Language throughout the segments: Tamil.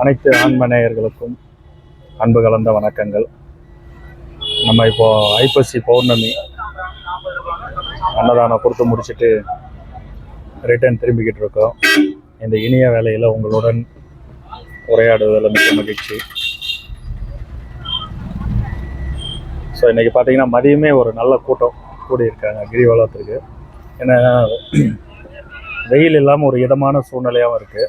அனைத்து ஆன்ம நேயர்களுக்கும் அன்பு கலந்த வணக்கங்கள். நம்ம இப்போ ஐப்பசி பௌர்ணமி. அன்னதானம் கொடுத்து முடிச்சுட்டு ரிட்டர்ன் திரும்பிக்கிட்டு இருக்கோம். இந்த இனிய வேலையில் உங்களுடன் உரையாடுவதில் மிக்க மகிழ்ச்சி. ஸோ இன்றைக்கி பார்த்தீங்கன்னா மதியமே ஒரு நல்ல கூட்டம் கூடியிருக்காங்க கிரிவலத்திற்கு. ஏன்னா வெயில் இல்லாமல் ஒரு இதமான சூழ்நிலையாகவும் இருக்குது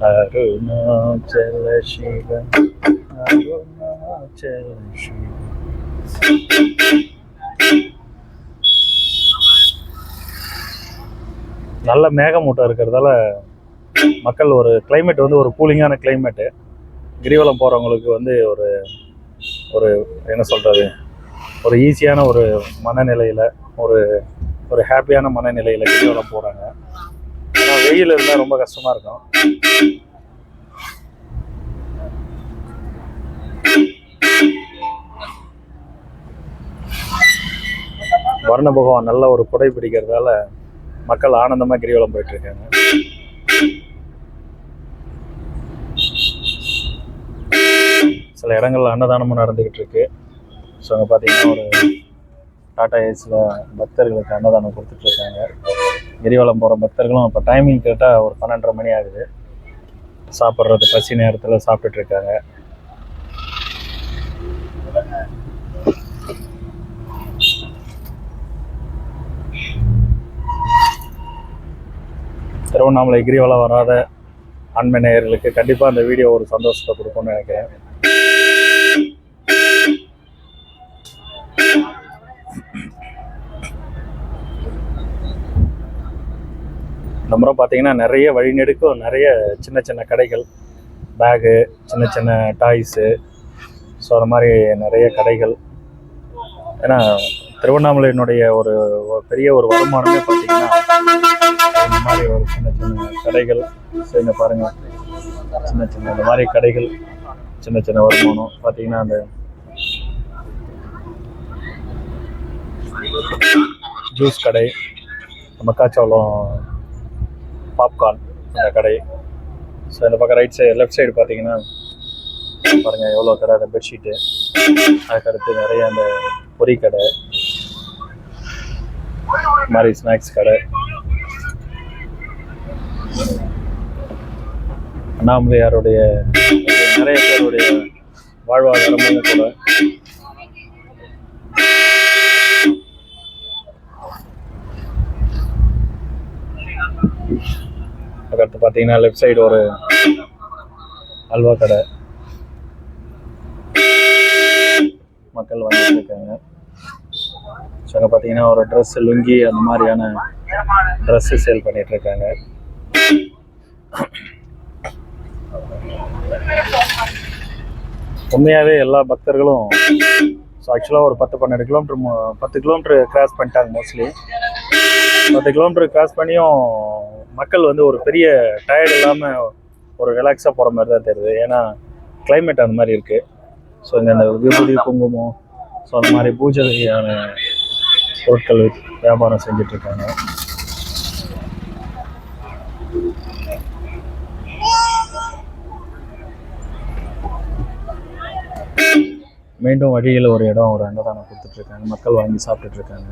அருணாச்சல சிவ அருணாச்சல சிவ நல்ல மேகமூட்டம் இருக்கிறதால மக்கள் ஒரு கிளைமேட் வந்து ஒரு கூலிங்கான கிளைமேட்டு கிரிவலம் போகிறவங்களுக்கு வந்து ஒரு ஒரு என்ன சொல்கிறது ஒரு ஈஸியான ஒரு மனநிலையில் ஒரு ஒரு ஹாப்பியான மனநிலையில் கிரிவலம் போகிறாங்க வெயில் இருந்தால் ரொம்ப கஷ்டமாக இருக்கும். வர்ண பகவான் நல்ல ஒரு குடை பிடிக்கிறதால மக்கள் ஆனந்தமாக கிரிவலம் போயிட்டு இருக்காங்க சில இடங்கள்ல அன்னதானமும் நடந்துக்கிட்டு இருக்கு ஸோ அங்கே பார்த்தீங்கன்னா ஒரு டாடா ஏஸில் பக்தர்களுக்கு அன்னதானம் கொடுத்துட்டு இருக்காங்க கிரிவலம் போகிற பக்தர்களும் இப்போ டைமிங் கேட்டால் ஒரு பன்னெண்டரை மணி ஆகுது. சாப்பிட்றது பசி நேரத்தில் சாப்பிட்டுட்டு இருக்காங்க. திருவண்ணாமலை கிரிவலம் வராத அண்மை நேயர்களுக்கு கண்டிப்பாக அந்த வீடியோ ஒரு சந்தோஷத்தை கொடுக்கும்னு நினைக்கிறேன். இந்த முறை பார்த்தீங்கன்னா நிறைய வழிநெடுக்கும் நிறைய சின்ன சின்ன கடைகள் பேகு சின்ன சின்ன டாய்ஸு ஸோ அந்த மாதிரி நிறைய கடைகள். ஏன்னா திருவண்ணாமலையினுடைய ஒரு பெரிய ஒரு வருமானமே பார்த்தீங்கன்னா இந்த மாதிரி ஒரு சின்ன சின்ன கடைகள். சரிங்க பாருங்கள் சின்ன சின்ன இந்த மாதிரி கடைகள் சின்ன சின்ன வருமானம் பார்த்தீங்கன்னா அந்த ஜூஸ் கடை மக்காச்சோளம் பாப்கார்ன் அந்த கடை. ஸோ இந்த பக்கம் ரைட் சைடு லெஃப்ட் சைடு பார்த்தீங்கன்னா பாருங்கள் எவ்வளோ கடை அந்த பெட்ஷீட்டு அதுக்கடுத்து நிறைய அந்த பொரி கடை. மாதிரி ஸ்நாக்ஸ் கடை. அண்ணாமலையாருடைய நிறைய பேருடைய வாழ்வாதாரமும் கூட. அதுக்கடுத்து பார்த்தீங்கன்னா லெஃப்ட் சைடு ஒரு அல்வா கடை. மக்கள் வந்துட்டு இருக்காங்க. ஸோ அங்கே பார்த்தீங்கன்னா ஒரு ட்ரெஸ் லுங்கி அந்த மாதிரியான ட்ரெஸ்ஸு சேல் பண்ணிட்டு இருக்காங்க. உண்மையாகவே எல்லா பக்தர்களும் ஸோ ஆக்சுவலாக ஒரு பத்து பன்னெண்டு கிலோமீட்டர் பத்து கிலோமீட்டர் கிராஸ் பண்ணிட்டாங்க மோஸ்ட்லி பத்து கிலோமீட்டர் கிராஸ் பண்ணியும் மக்கள் வந்து ஒரு பெரிய டயர்ட் இல்லாமல் ஒரு ரிலாக்ஸாக போகிற மாதிரி தான் தெரியுது. ஏன்னா கிளைமேட் அந்த மாதிரி இருக்குது ஸோ இங்கே அந்த விபூதி குங்குமம் ஸோ அந்த மாதிரி பூஜை வகையான பொருட்கள் வியாபாரம் செஞ்சிட்ருக்காங்க மீண்டும் வழியில் ஒரு இடம் ஒரு அன்னதானம் கொடுத்துட்ருக்காங்க மக்கள் வாங்கி சாப்பிட்டுட்ருக்காங்க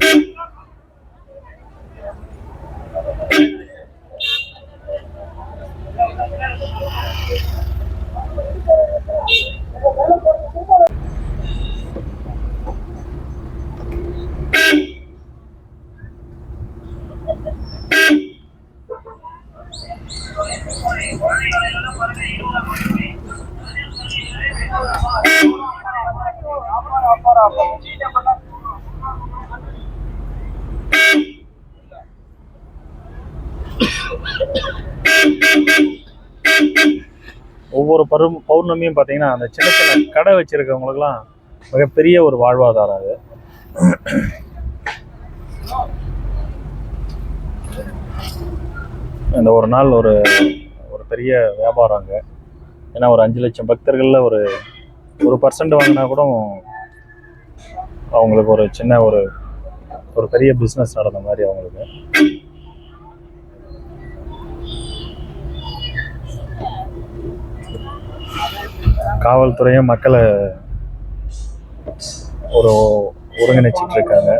ஒவ்வொரு பரும் பௌர்ணமியும் பார்த்தீங்கன்னா அந்த சின்ன சின்ன கடை வச்சுருக்கவங்களுக்குலாம் மிகப்பெரிய ஒரு வாழ்வாதாரம் அது. இந்த ஒரு நாள் ஒரு பெரிய வியாபாரம் அங்கே ஏன்னா ஒரு அஞ்சு லட்சம் பக்தர்களில் ஒரு ஒரு பர்சன்ட் வாங்கினா கூட அவங்களுக்கு ஒரு சின்ன ஒரு ஒரு பெரிய பிஸ்னஸ் நடந்த மாதிரி அவங்களுக்கு. காவல்துறையும் மக்களை ஒரு ஒருங்கிணைச்சிட்டு இருக்காங்க.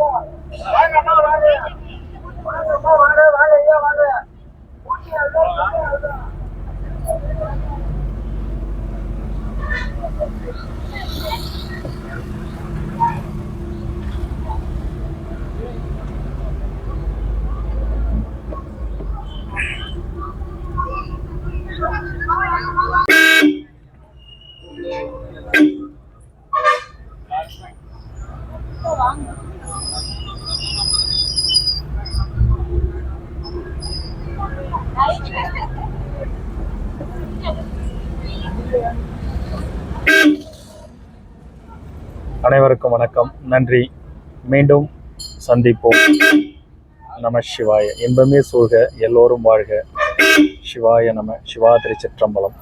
அனைவருக்கும் வணக்கம். நன்றி. மீண்டும் சந்திப்போம். நம சிவாய. இன்பமே சூழ்க. எல்லோரும் வாழ்க. சிவாய நம. சிவா திருச்சிற்றம்பலம்.